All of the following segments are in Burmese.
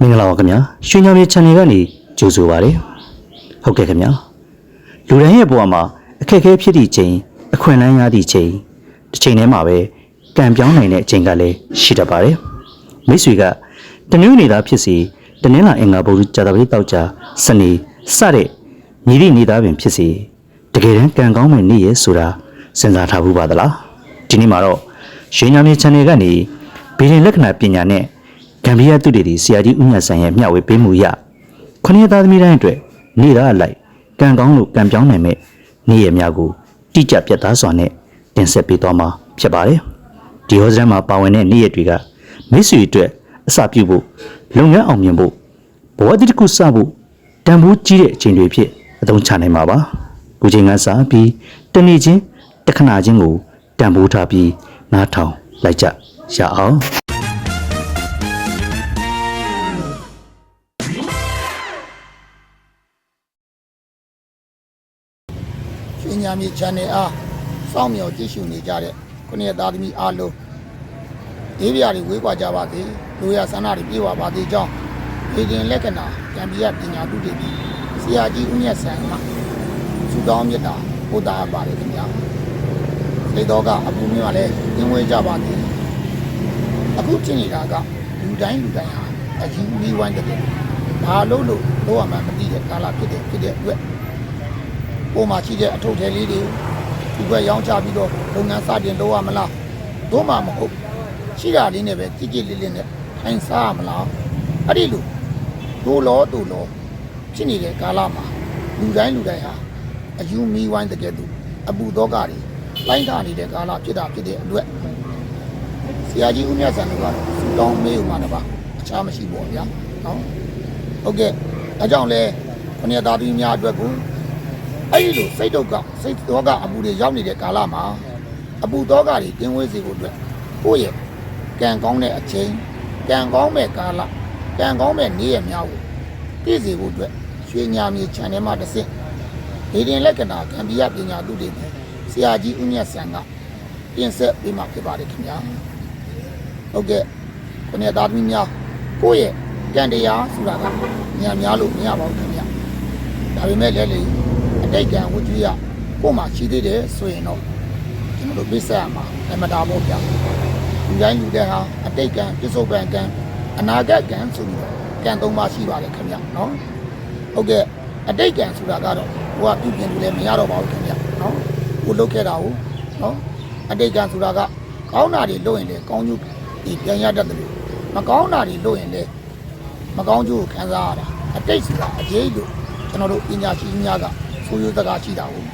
မင်္ဂလာပါခင်ဗျာရွှေညောင်မြေ channel ကနေကြိုဆိုပါရစေဟုတ်ကဲ့ခင်ဗျာလူတိုင်းရဲ့ဘဝမှာအခက်အခဲဖြစ်သည့်ချိန်အခွင့်အလမ်းရသည့်ချိန်တစ်ချိန်တည်းမှာပဲကံပြောင်းနိုင်တဲ့အချိန်ကလည်းရှိတတ်ပါတယ်မိတ်ဆွေကတနင်္ဂနွေသားဖြစ်စီတနင်္လာအင်္ဂါဗုဒ္ဓကြာသပတေးတောက်ကြစနေစတဲ့ညီသည့်နေသားပင်ဖြစ်စီတကယ်တမ်းကံကောင်းမယ်နေ့ရဲ့ဆိုတာစဉ်းစားထားဘူးပါသလားဒီနေ့မှာတော့ရွှေညောင်မြေ channel ကနေဗီဒီယိုလက္ခဏာပညာနဲ့ ဂမ်ဘီယာသူတေတီဆရာကြီးဦးမြတ်ဆန်ရဲ့မျှဝေပေးမှုရခொနည်းသားသမီးတိုင်းအတွက်နေသားအလိုက်ကံကောင်းလို့ကံပြောင်းနိုင်မဲ့နေ့ရက်များကိုတိကျပြတ်သားစွာနဲ့တင်ဆက်ပေးသွားမှာဖြစ်ပါတယ်ဒီဟောစရမ်းမှာပါဝင်တဲ့နေ့ရက်တွေကမိတ်ဆွေအတွက်အစပြုဖို့လုပ်ငန်းအောင်မြင်ဖို့ဘဝတစ်ခုစဖို့တန်ဖိုးကြီးတဲ့အချိန်တွေဖြစ်အသုံးချနိုင်မှာပါခုချိန်ကစပြီးတနေ့ချင်းတစ်ခဏချင်းကိုတန်ဖိုးထားပြီးနားထောင်လိုက်ကြရအောင် ညာမြေ channel အားစောင့်မျှော်ကြည့်ရှုနေကြတဲ့ခုနှစ်သားသမီးအားလုံးအေးပြာတွေဝေးကွာကြပါစေလူရဆန္ဒတွေပြေဝပါသေးကြောင်းဒေတင်လက္ခဏာကံပြရပညာတုတည်ပြီးဆရာကြီးဦးမြတ်ဆန်ကသုတောင်းမြတ်တာပို့တာပါတယ်ခင်ဗျာလေတော့ကအပူမျိုးကလည်းညင်ဝဲကြပါသေးအခုဖြစ်နေတာကလူတိုင်းလူတိုင်းဟာအကြီးမီးဝိုင်းတဲ့ဘာလို့လို့တော့မှမသိတဲ့ကာလဖြစ်တဲ့ဖြစ်တဲ့အတွက် ကိုယ်မှာရှိတဲ့အထုပ်ထဲလေးတွေဒီဘက်ရောင်းချပြီးတော့လုပ်ငန်းစတင်လုပ်ရမလားတို့မှမဟုတ်ရှိတာလေးနဲ့ပဲကြည်ကြည်လေးလေးနဲ့ထိုင်စားရမလားအဲ့ဒီလိုတို့လောတို့လောဖြစ်နေတဲ့ကာလမှာလူတိုင်းလူတိုင်းဟာအယူမီဝိုင်းတကယ်သူအပူသောကတွေလိုက်တာနေတဲ့ကာလဖြစ်တာဖြစ်တဲ့အတွက်ဆရာကြီးဦးမြတ်ဆန်တို့ကတော့စူတောင်းမေးဥမှာတပါအခြားမရှိပါဘူးဗျာနော်ဟုတ်ကဲ့အဲကြောင့်လဲခொနည်းသားသမီးများအတွက်ကို အဲ့ဒီလိုစိတ်ဒုက္ခစိတ်ဒုက္ခအပူတွေရောက်နေတဲ့ကာလမှာအပူဒုက္ခတွေကင်းဝေးစေဖို့အတွက်ကိုယ့်ရဲ့ကံကောင်းတဲ့အချိန်ကံကောင်းမဲ့ကာလကံကောင်းမဲ့နေ့ရက်များကိုပြည့်စေဖို့အတွက်ရွှေညာမြေ channel မှာတစ်ဆင့်ဒေတင်လက္ခဏာကံပြရပညာသူတွေဆရာကြီးဦးမြတ်ဆန်ကပြင်ဆက်ပေးမှာဖြစ်ပါတယ်ခင်ဗျာဟုတ်ကဲ့ခုနှစ်သားသမီးများကိုယ့်ရဲ့ကံတရားဆိုတာကညာများလို့မရပါဘူးခင်ဗျာဒါပေမဲ့လည်းလေ အတိတ်ကံဝတ္ထုရကို့မှာရှိသေးတယ်ဆိုရင်တော့ကျွန်တော်တို့ပြဆက်ရမှာအမတာပေါ့ဗျာလူတိုင်းလူတိုင်းဟာအတိတ်ကံပြစ္ဆုတ်ပံကံအနာဂတ်ကံဆိုပြီးတော့ကံသုံးပါးရှိပါတယ်ခင်ဗျာနော်ဟုတ်ကဲ့အတိတ်ကံဆိုတာကတော့ဟိုကပြုပြင်လို့လည်းမရတော့ပါဘူးခင်ဗျာနော်ကိုလုတ်ခဲ့တာဟုတ်နော်အတိတ်ကံဆိုတာကကောင်းတာတွေလုပ်ရင်လည်းကောင်းကျိုးဒီပြန်ရတတ်တယ်လို့မကောင်းတာတွေလုပ်ရင်လည်းမကောင်းကျိုးကိုခံစားရတာအတိတ်ဆိုတာအရေးလို့ကျွန်တော်တို့ပညာရှိများက ဆိုးရိုးစကားရှိတာဟုတ်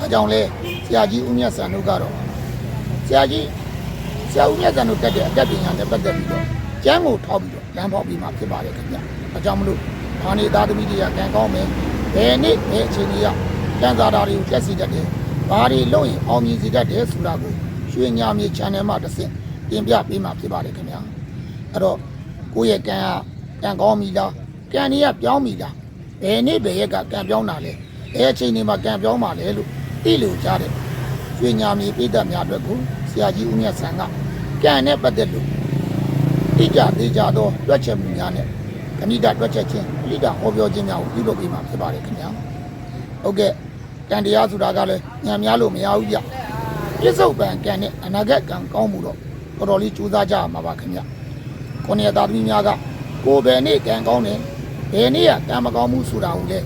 အဲကြောင့်လဲဆရာကြီးဦးမြတ်ဆန်တို့ကတော့ဆရာကြီးဆရာဦးမြတ်ဆန်တို့တက်တဲ့အတတ်ပညာနဲ့ပတ်သက်ပြီးတော့ကျမ်းကိုထောက်ပြီးတော့လမ်းဖောက်ပြီးမှဖြစ်ပါတယ်ခင်ဗျအဲကြောင့်မလို့ဘာနေသားသမီးတွေကကံကောင်းမယ်ဘယ်နေ့ဘယ်အချိန်ကြီးကကံစားတာတွေကိုပြည့်စည်တတ်တယ်ဘာတွေလုပ်ရင်အောင်မြင်စေတတ်တယ်ဆိုတာကိုရွှေညာမြေ channel မှာတစ်ဆင့်တင်ပြပေးမှဖြစ်ပါတယ်ခင်ဗျာအဲ့တော့ကိုယ့်ရဲ့ကံကကံကောင်းပြီလားကံကြီးကပြောင်းပြီလားဘယ်နေ့ဘယ်ရက်ကကံပြောင်းတာလဲ ဘယ်အချိန်တွေမှာကံပြောင်းပါလဲလို့သိလို့ကြားတယ်ရွှေညာမြေပိဋကများအတွက်ကိုဆရာကြီးဦးမြတ်ဆန်ကကံနဲ့ပတ်သက်လို့တိကျသေးကြသောတွက်ချက်မှုများနဲ့ခဏိတတွက်ချက်ခြင်းလိတာဟောပြောခြင်းများကိုပြုလုပ်ပြီးမှဖြစ်ပါတယ်ခင်ဗျာဟုတ်ကဲ့ကံတရားဆိုတာကလည်းညံများလို့မရဘူးကြပြစ္ဆုတ်ပံကံနဲ့အနာဂတ်ကံကောင်းမှုတော့တော်တော်လေးကြိုးစားကြရမှာပါခင်ဗျာကိုနေသားသမီးများကကိုယ်ပဲနေ့ကံကောင်းတယ်ဘယ်နေ့ကကံမကောင်းဘူးဆိုတာကိုလေ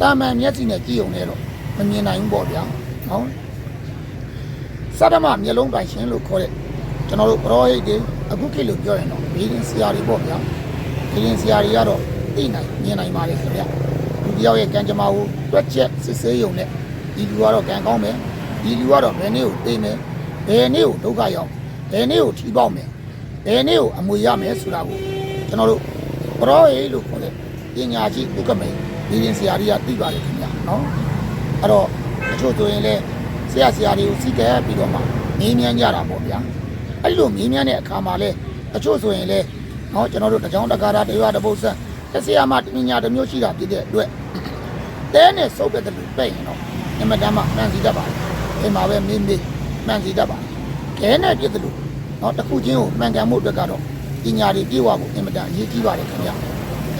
တာမန်မျက်စိနဲ့ကြည့်ုံနဲ့တော့မမြင်နိုင်ဘူးပေါ့ဗျာနော်စဒမမျက်လုံးပိုင်ရှင်လို့ခေါ်တဲ့ကျွန်တော်တို့ပရောဟိတ်တွေအခုခေတ်လို့ပြောရင်တော့ဘီရင်ဆရာတွေပေါ့ဗျာဘီရင်ဆရာတွေကတော့သိနိုင်မြင်နိုင်ပါလေခင်ဗျလူတယောက်ရဲ့ကံကြမ္မာကိုတွက်ချက်စစ်ဆေးရုံနဲ့ဒီလူကတော့ကံကောင်းမယ်ဒီလူကတော့ဘယ်နေ့ကိုသိမယ်ဘယ်နေ့ကိုဒုက္ခရောက်ဘယ်နေ့ကိုထီပေါက်မယ်ဘယ်နေ့ကိုအမွေရမယ်ဆိုတာကိုကျွန်တော်တို့ပရောဟိတ်လို့ခေါ်တဲ့ပညာကြီးဥက္ကမေ နေရင်ဆရာကြီးကသိပါတယ်ခင်ဗျာနော်အဲ့တော့အချို့ဆိုရင်လည်းဆရာဆရာတွေကိုစီကဲပြီးတော့မှငင်းမြန်းကြတာပေါ့ဗျာအဲ့လိုငင်းမြန်းတဲ့အခါမှာလည်းအချို့ဆိုရင်လည်းနော်ကျွန်တော်တို့တကြောင်တကာတာတရွာတပုတ်ဆက်တစ်ဆရာမှတင်ညာတစ်မျိုးရှိတာဖြစ်တဲ့အတွက်တဲနဲ့စုပ်တဲ့လူပဲ့ရင်တော့အမတမ်းမှမှန်စီတတ်ပါတယ်အိမ်မှာပဲမင်းမင်းမှန်စီတတ်ပါတယ်ခဲနဲ့ပြစ်တယ်လို့နော်တစ်ခုချင်းကိုမှန်ကန်မှုအတွက်ကတော့ပညာတွေပြေဝဖို့အင်မတန်အရေးကြီးပါတယ်ခင်ဗျာ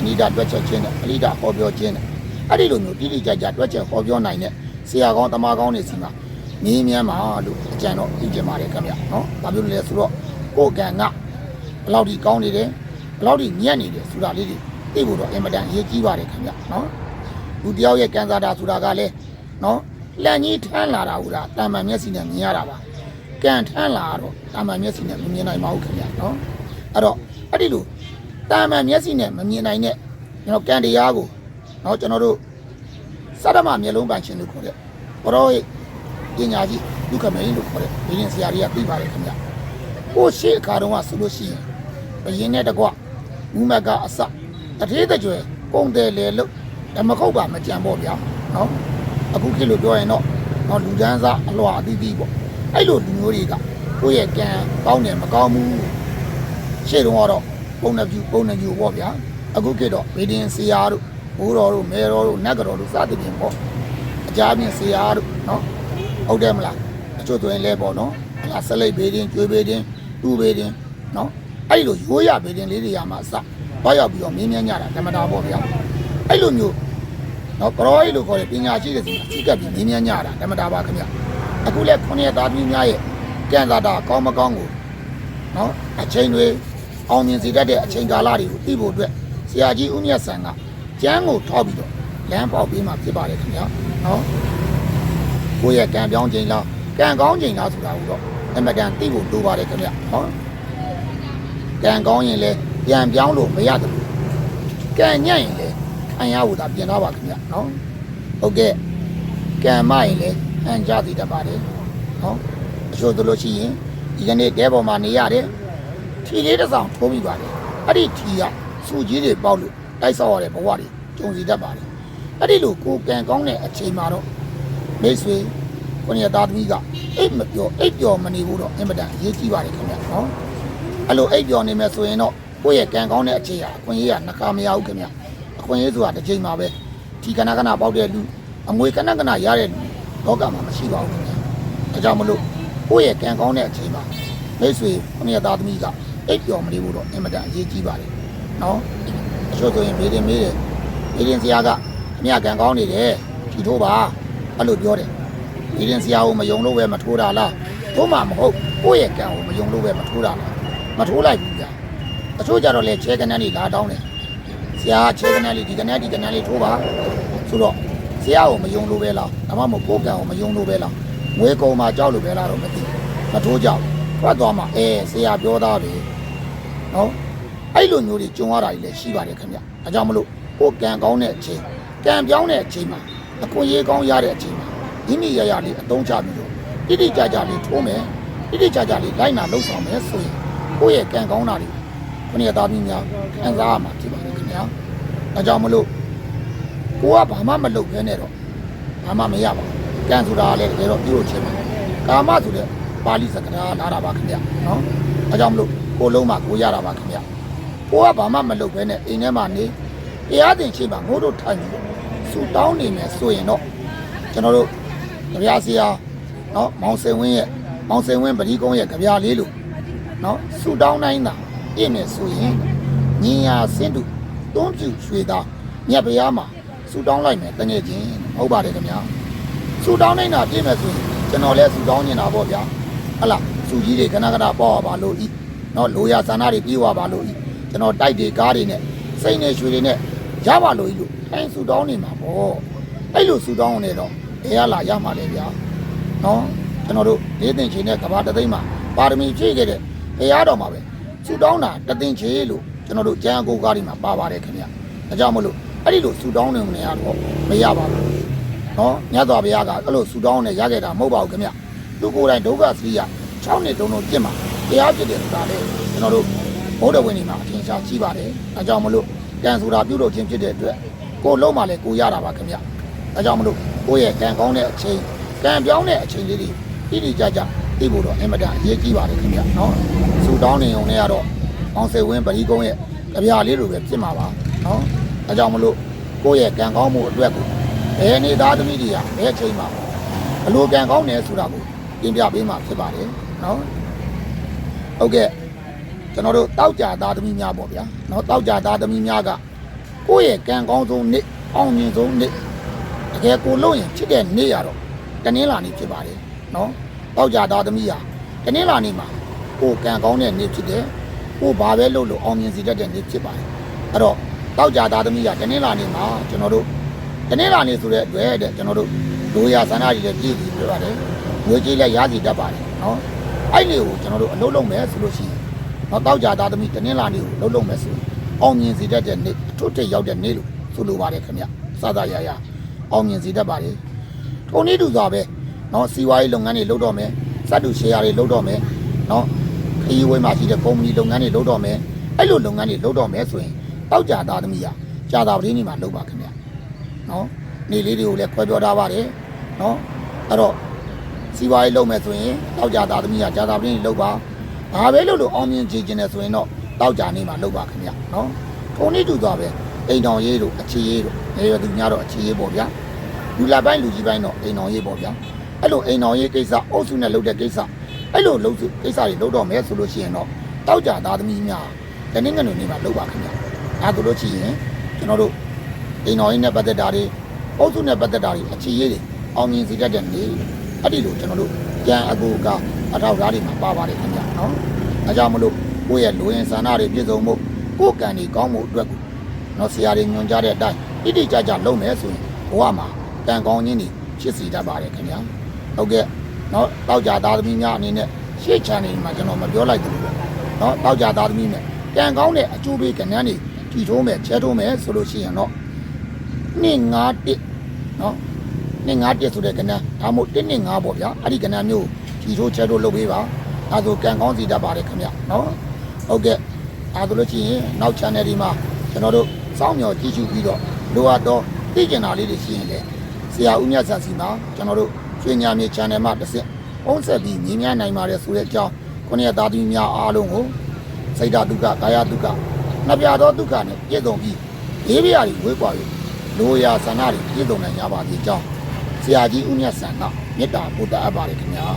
နိဒတွက်ချက်ခြင်းနဲ့အလိဒဟောပြောခြင်းနဲ့အဲ့ဒီလိုမျိုးတိတိကျကျတွက်ချက်ဟောပြောနိုင်တဲ့ဆရာကောင်းတမကောင်းတွေစီမှာမြင်းမြန်းမှာလို့အကြံတော့သိကြပါတယ်ခင်ဗျာနော်ဘာဖြစ်လို့လဲဆိုတော့ကိုယ်ကံကဘယ်လောက်ဒီကောင်းနေတယ်ဘယ်လောက်ဒီညံ့နေတယ်ဆိုတာလေးတွေသိဖို့တော့အင်မတန်အရေးကြီးပါတယ်ခင်ဗျာနော်လူတယောက်ရဲ့ကံစားတာဆိုတာကလည်းနော်လန့်ကြီးထမ်းလာတာဟူတာတာမန်မျက်စိနဲ့မြင်ရတာပါကံထမ်းလာတော့တာမန်မျက်စိနဲ့မမြင်နိုင်ပါဘူးခင်ဗျာနော်အဲ့တော့အဲ့ဒီလို တာမန်မျက်စိနဲ့မမြင်နိုင်တဲ့ကျွန်တော်ကံတရားကိုနော်ကျွန်တော်တို့စရမမျက်လုံးပိုင်ရှင်လို့ခေါ်တဲ့ဘရောဟိတ်ပညာကြီးဒုက္ခမင်းလို့ခေါ်တဲ့ဘင်းဆရာကြီးကသိပါတယ်ခင်ဗျာကိုရှိအခါတုန်းကဆိုလို့ရှိရင်ဘယင်းနဲ့တကွမူမကအစတထေးတကြွယ်ပုံတယ်လေလို့ဓမ္မကုတ်ပါမကြံပေါ့ဗျာနော်အခုခေတ်လို့ပြောရင်တော့နော်လူဒန်းစားအလွှာအသီးသီးပေါ့အဲ့လိုလူမျိုးတွေကကိုယ့်ရဲ့ကံကောင်းတယ်မကောင်းဘူးရှေ့တုန်းကတော့ ပုံနှပြူပုံနှပြူပေါ့ဗျာအခုခေတ်တော့ဗေဒင်ဆရာတို့ဘိုးတော်တို့မဲတော်တို့နတ်ကတော်တို့စသဖြင့်ပေါ့အကြပြင်ဆရာတို့နော်ဟုတ်တယ်မလားအချို့ဆိုရင်လဲပေါ့နော်ဟလာဆက်လိုက်ဗေဒင်ကျွေးဗေဒင်တူဗေဒင်နော်အဲ့လိုရိုးရဗေဒင်လေးတွေရမှာအစဘာရောက်ပြီးတော့မင်းမြန်းကြတာဓမ္မတာပေါ့ဗျာအဲ့လိုမျိုးနော်ပရောဟိတ်လို့ခေါ်တဲ့ပညာရှိတဲ့စီမှာစီကပ်ပြီးမင်းမြန်းကြတာဓမ္မတာပါခင်ဗျအခုလဲခုနှစ်သားသမီးများရဲ့ကံသာတာကောင်းမကောင်းကိုနော်အချိန်တွေ အောင်မြင်စေတတ်တဲ့အချိန်ကာလတွေကိုသိဖို့အတွက်ဆရာကြီးဦးမြတ်ဆန်ကကျမ်းကိုထောက်ပြီးတော့လမ်းပေါက်ပေးမှဖြစ်ပါတယ်ခင်ဗျာနော်ကိုယ့်ရဲ့ကံပြောင်းချိန်လားကံကောင်းချိန်လားဆိုတာကိုတော့အမတန်သိဖို့လိုပါတယ်ခင်ဗျာနော်ကံကောင်းရင်လည်းပြန်ပြောင်းလို့မရတယ်ဘူးကံညံ့ရင်လည်းခံရဖို့သာပြင်တော့ပါခင်ဗျာနော်ဟုတ်ကဲ့ကံမရင်လည်းအန်ကြသိတတ်ပါတယ်နော်အချို့တို့လို့ရှိရင်ဒီကနေ့တဲပေါ်မှာနေရတယ် ထီလေးတစ်ဆောင်ထိုးပြီးပါတယ်အဲ့ဒီထီကစူကြီးတွေပေါက်လို့တိုက်ဆောက်ရတဲ့ဘဝတွေကြုံစီတတ်ပါတယ်အဲ့ဒီလိုကိုယ်ကံကောင်းတဲ့အချိန်မှာတော့မိတ်ဆွေကိုရသားသမီးကအိတ်မပြောအိတ်ပြောမနေဘူးတော့အင်မတန်အရေးကြီးပါတယ်ခင်ဗျာနော်အဲ့လိုအိတ်ပြောနေမယ်ဆိုရင်တော့ကိုယ့်ရဲ့ကံကောင်းတဲ့အချိန်ဟာအခွင့်အရေးကနှခါမရဘူးခင်ဗျာအခွင့်အရေးဆိုတာတစ်ချိန်မှာပဲဒီကနကနာပေါက်တဲ့လူအမွေကနကနာရတဲ့လူလောကမှာမရှိပါဘူးခင်ဗျာဒါကြောင့်မလို့ကိုယ့်ရဲ့ကံကောင်းတဲ့အချိန်မှာမိတ်ဆွေကိုရသားသမီးက အိတ်ပြောမနေဘူးတော့အင်မတန်အရေးကြီးပါတယ်နော်အချို့ဆိုရင်မေးတယ်မေးတယ်မေးရင်ဆရာကအမြကံကောင်းနေတယ်ဖြီထိုးပါအဲ့လိုပြောတယ်ဒီရင်ဆရာကိုမယုံလို့ပဲမထိုးတာလားထိုးမှမဟုတ်ကိုယ့်ရဲ့ကံကိုမယုံလို့ပဲမထိုးတာလားမထိုးလိုက်ဘူးကြာအချို့ကြတော့လေခြေကနန်းလေးလာတောင်းတယ်ဆရာကခြေကနန်းလေးဒီကနန်းဒီကနန်းလေးထိုးပါဆိုတော့ဆရာကိုမယုံလို့ပဲလားဒါမှမဟုတ်ကိုယ့်ကံကိုမယုံလို့ပဲလားငွေကုံမှာကြောက်လို့ပဲလားတော့မသိဘူးမထိုးကြဘူးထွက်သွားမှအဲဆရာပြောသားတယ် နော်အဲ့လိုမျိုးတွေကြုံရတာကြီးလည်းရှိပါတယ်ခင်ဗျအဲကြောင့်မလို့ကိုယ်ကံကောင်းတဲ့အချိန်ကံပြောင်းတဲ့အချိန်မှာအခွင့်အရေးကောင်းရတဲ့အချိန်မှာမိမိရရလေးအတုံးချပြီးတော့တိတိကျကျလေးထိုးမယ်တိတိကျကျလေးလိုက်နာလှုပ်ဆောင်မယ်ဆိုရင်ကိုယ့်ရဲ့ကံကောင်းတာတွေခုနှစ်သားသမီးများခံစားရမှာဖြစ်ပါတယ်ခင်ဗျာအဲကြောင့်မလို့ကိုကဘာမှမလုပ်ခဲနဲ့တော့ဘာမှမရပါဘူးကံဆိုတာလည်းတကယ်တော့ပြုလို့ချင်းပါကာမဆိုတဲ့ပါဠိစကားလာတာပါခင်ဗျာနော်အဲကြောင့်မလို့ ကိုလုံးမှာကိုရတာပါခင်ဗျာကိုကဘာမှမလုပ်ခဲနဲ့အိမ်ထဲမှာနေတရားသင်ရှိပါငို့တို့ထိုင်ပြီးဆူတောင်းနေမယ်ဆိုရင်တော့ကျွန်တော်တို့ကြပြဆရာနော်မောင်စင်ဝင်းရဲ့မောင်စင်ဝင်းပတိကုန်းရဲ့ကြပြလေးလို့နော်ဆူတောင်းတိုင်းသာပြည့်နေဆိုရင်ညီညာစင်တူတွန်းပြူရွှေသားမြတ်ဗျာမှာဆူတောင်းလိုက်မယ်တငယ်ချင်းဟုတ်ပါတယ်ခင်ဗျာဆူတောင်းတိုင်းသာပြည့်မယ်ဆိုရင်ကျွန်တော်လည်းဆူတောင်းနေတာပေါ့ဗျာဟတ်လားဆူကြီးတွေခဏခဏပေါ့ပါလို့ဤ နော်လိုရဇာနာတွေပြေးသွားပါလို့ဤကျွန်တော်တိုက်တွေကားတွေနဲ့စိတ်နဲ့ရွှေတွေနဲ့ရပါလို့ဤလို့အဲဆူတောင်းနေမှာပေါ့အဲ့လိုဆူတောင်းနေတော့တရားလာရမှာလေဗျာနော်ကျွန်တော်တို့ဒေသင်ချင်းနဲ့ကဘာတသိမ့်မှာပါရမီဖြည့်ခဲ့တဲ့တရားတော်မှာပဲဆူတောင်းတာတသိင်ချေလို့ကျွန်တော်တို့ကျမ်းအကိုကားဒီမှာပါပါတယ်ခင်ဗျာဒါကြောင့်မလို့အဲ့ဒီလိုဆူတောင်းနေနေရတော့မရပါဘူးနော်မြတ်စွာဘုရားကအဲ့လိုဆူတောင်းနေရခဲ့တာမဟုတ်ပါဘူးခင်ဗျာသူကိုယ်တိုင်ဒုက္ခစရိယ6နှစ်တုံးလုံးပြစ်မှာ တရားပြစ်တယ်ဆိုတာလေကျွန်တော်တို့ဘုဒ္ဓဝင်နေမှာအထင်ရှားကြီးပါတယ်ဒါကြောင့်မလို့ကံဆိုတာပြုလုပ်ခြင်းဖြစ်တဲ့အတွက်ကိုယ်လုံးမှလည်းကိုရတာပါခင်ဗျာဒါကြောင့်မလို့ကိုယ့်ရဲ့ကံကောင်းတဲ့အချိန်ကံပြောင်းတဲ့အချိန်လေးတွေတိတိကျကျသိဖို့တော့အင်မတန်အရေးကြီးပါတယ်ခင်ဗျာနော်ဆူတောင်းနေုံနဲ့ကတော့အောင်စေဝင်းပရိကုန်းရဲ့ကြပြလေးလိုပဲဖြစ်မှာပါနော်ဒါကြောင့်မလို့ကိုယ့်ရဲ့ကံကောင်းမှုအတွက်ကိုဘယ်နေသားသမီးတွေကဘယ်အချိန်မှာဘလို့ကံကောင်းနေဆိုတာကိုပြင်ပြပေးမှာဖြစ်ပါတယ်နော် ဟုတ်ကဲ့ကျွန်တော်တို့တောက်ကြသားသမီးများပေါ့ဗျာနော်တောက်ကြသားသမီးများကကိုယ့်ရဲ့ကံကောင်းဆုံးနေ့အောင်မြင်ဆုံးနေ့တကယ်ကိုလို့ရင်ဖြစ်တဲ့နေ့ရတော့တနင်္လာနေ့ဖြစ်ပါတယ်နော်တောက်ကြသားသမီးဟာတနင်္လာနေ့မှာကိုယ်ကံကောင်းတဲ့နေ့ဖြစ်တယ်ကိုယ်ဘာပဲလုပ်လို့အောင်မြင်စေတတ်တဲ့နေ့ဖြစ်ပါတယ်အဲ့တော့တောက်ကြသားသမီးကတနင်္လာနေ့မှာကျွန်တော်တို့တနင်္လာနေ့ဆိုတဲ့အတွက်တဲ့ကျွန်တော်တို့ဒိုးရဆန္ဒကြီးလည်းပြည့်ပြီးပြပါတယ်ငွေကြေးလည်းရစီတတ်ပါတယ်နော် အဲ့နေကိုကျွန်တော်တို့အလုပ်လုပ်မယ်ဆိုလို့ရှိရင်တော့တောက်ကြသားသမီးတနင်္လာနေ့ကိုလုပ်လုပ်မယ်ဆိုရင်အောင်မြင်စီတတ်တဲ့နေ့အထွတ်ထိပ်ရောက်တဲ့နေ့လို့ဆိုလိုပါတယ်ခင်ဗျစသရရအောင်မြင်စီတတ်ပါလေထုံနည်းတူစွာပဲနော်စီဝါရေးလုပ်ငန်းတွေလုပ်တော့မယ်စတုရှယ်ယာတွေလုပ်တော့မယ်နော်ခရီးဝေးမှာရှိတဲ့ကုမ္ပဏီလုပ်ငန်းတွေလုပ်တော့မယ်အဲ့လိုလုပ်ငန်းတွေလုပ်တော့မယ်ဆိုရင်တောက်ကြသားသမီးကကြာတာပတိနေမှာလုပ်ပါခင်ဗျနော်နေလေးတွေကိုလည်းခွဲပြောထားပါတယ်နော်အဲ့တော့ စီးပွားရေးလုပ်မယ်ဆိုရင်တောက်ကြသားသမီးကကြာတာပရင်းကြီးလုပ်ပါဘာပဲလို့လို့အောင်မြင်ကြည်ကျင်တယ်ဆိုရင်တော့တောက်ကြနေမှာလုပ်ပါခင်ဗျနော်ထုံနည်းတူသွားပဲအိမ်တော်ရေးတို့အခြေရေးတို့နေရသူများတော့အခြေရေးပေါ့ဗျာလူလာပိုင်းလူကြီးပိုင်းတော့အိမ်တော်ရေးပေါ့ဗျာအဲ့လိုအိမ်တော်ရေးကိစ္စအုပ်စုနဲ့လုပ်တဲ့ကိစ္စအဲ့လိုလုပ်စုကိစ္စတွေလုပ်တော့မယ်ဆိုလို့ရှိရင်တော့တောက်ကြသားသမီးများတနင်္ဂနွေနေ့မှာလုပ်ပါခင်ဗျအဲဒါလို့ရှိရင်ကျွန်တော်တို့အိမ်တော်ရေးနဲ့ပတ်သက်တာတွေအုပ်စုနဲ့ပတ်သက်တာတွေအခြေရေးတွေအောင်မြင်စေတတ်တဲ့နေ့ အဲ့ဒီလိုကျွန်တော်တို့ကြံအကူကအထောက်ဓာတ်တွေမှာပါပါတယ်ခင်ဗျာနော်အဲကြောင့်မလို့ကိုယ့်ရဲ့လူရင်ဆန္ဒတွေပြည့်စုံမှုကိုယ်ကံတွေကောင်းမှုအတွက်ကိုနော်ဆရာတွေညွှန်ကြားတဲ့အတိုင်းတိတိကျကျလုပ်မယ်ဆိုရင်ဘဝမှာကံကောင်းခြင်းတွေဖြစ်စေတတ်ပါတယ်ခင်ဗျာဟုတ်ကဲ့နော်တောက်ကြသားသမီးများအနေနဲ့ရှေ့ချန်နေမှာကျွန်တော်မပြောလိုက်ဘူးပေါ့နော်တောက်ကြသားသမီးနဲ့ကံကောင်းတဲ့အကျိုးပေးကဏ္ဍတွေကြည်ထုံးမယ်ချဲထုံးမယ်ဆိုလို့ရှိရင်တော့2 5 1နော် နှစ်ငါတစ်ဆိုတဲ့ကဏ္ဍဒါမှမဟုတ်တစ်နှစ်ငါပေါ့ဗျာအဲ့ဒီကဏ္ဍမျိုးထီထိုးချဲထိုးလုပ်ပေးပါအဲဒါဆိုကံကောင်းစီတတ်ပါတယ်ခင်ဗျနော်ဟုတ်ကဲ့အဲဒါလို့ရှိရင်နောက် channel ဒီမှာကျွန်တော်တို့စောင့်မျှော်ကြည့်ရှုပြီးတော့လိုအပ်တော့သိကျင်တာလေးတွေရှိရင်လည်းဆရာဦးမြတ်ဆန်စီမှာကျွန်တော်တို့ရွှေညာမြေ channel မှာတစ်ဆင့်ပုံဆက်ပြီးမြင်များနိုင်ပါတယ်ဆိုတဲ့အကြောင်းခုနှစ်သားသမီးများအားလုံးကိုစိတ်ဓာတ်ဒုက္ခကာယဒုက္ခနှစ်ပြားသောဒုက္ခနဲ့ပြည့်စုံပြီးလေးပြားတွေဝေးကွာပြီးလိုရာဆန္ဒတွေပြည့်စုံနိုင်ကြပါစေကြောင်း ဆရာကြီးဦးမြတ်ဆန်ကမေတ္တာပို့တတ်အပ်ပါတယ်ခင်ဗျာ